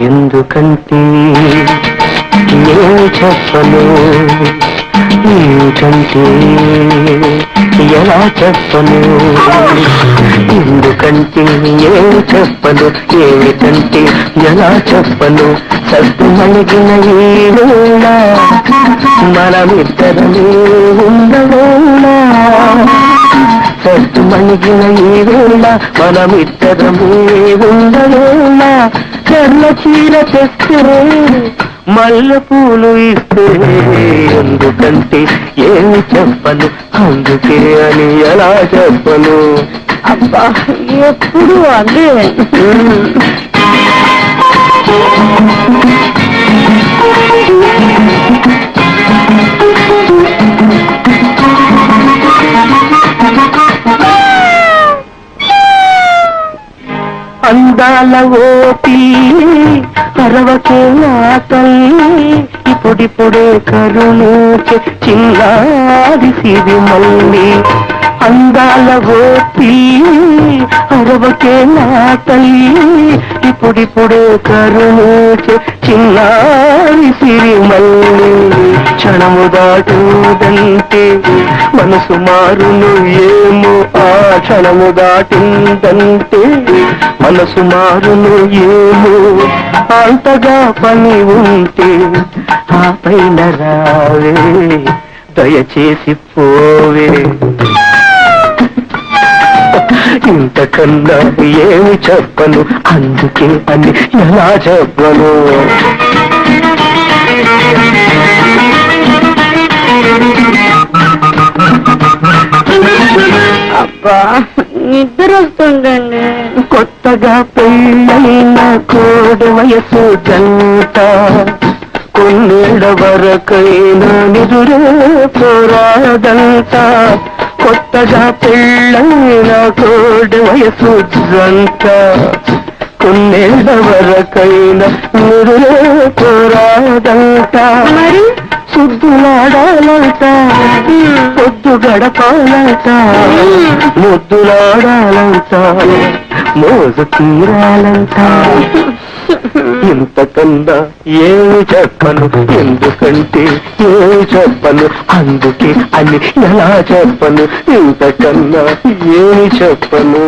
ఎందుకంటే నేను చెప్పను? ఏమిటంటే ఎలా చెప్పను? ఎందుకంటే ఏమి చెప్పను? ఏమిటంటే ఎలా చెప్పను? సత్తు మణిగిన ఈ మనమిద్దరమే ఉండవేళ సత్తు మణిగిన ఈ మనమిద్దరమే ఉండవేళ తెల్ల చీర తెస్తే మల్లె పూలు ఇస్తే. ఎందుకంటే ఏమి చెప్పను అందుకే అని ఎలా చెప్పను. అబ్బా ఎప్పుడు అదే? అందాల ఓపి అరవకే తల్లి. ఇప్పుడిప్పుడే కరుణూచే చిన్నారి సిరి మల్లి. అందాల ఓపి అరవకే నా తల్లి. ఇప్పుడిప్పుడే కరుణూచే చిన్నారి సిరి మల్లి. క్షణము దాటుదంటే మనసు మారును ఏమో ఆ క్షణము దాటిందంటే మనసు మారును ఏమో అంతగా పని ఉంటే ఆ పైన రావే దయచేసి పోవే. ఇంతకన్నా ఏమి చెప్పను అందుకే అని ఎలా చెప్పను? అబ్బా. నిద్ర వస్తుందండి కొత్తగా పెళ్ళైన కోడి వయసు జంట. కొన్నేళ్ళ వరకైనా నిదురే పోరాదంట. కొత్తగా పెళ్ళైన కోడి వయసు జంట. కొన్నేళ్ళ వరకైనా నిదురే పోరాదంట. గడపాలంట. ముద్దులాడాలంట. మోజు తీరాలంట. ఇంతకన్నా ఏమి చెప్పను? ఎందుకంటే ఏమి చెప్పను? అందుకే అని ఎలా చెప్పను? ఇంతకన్నా ఏమి చెప్పను?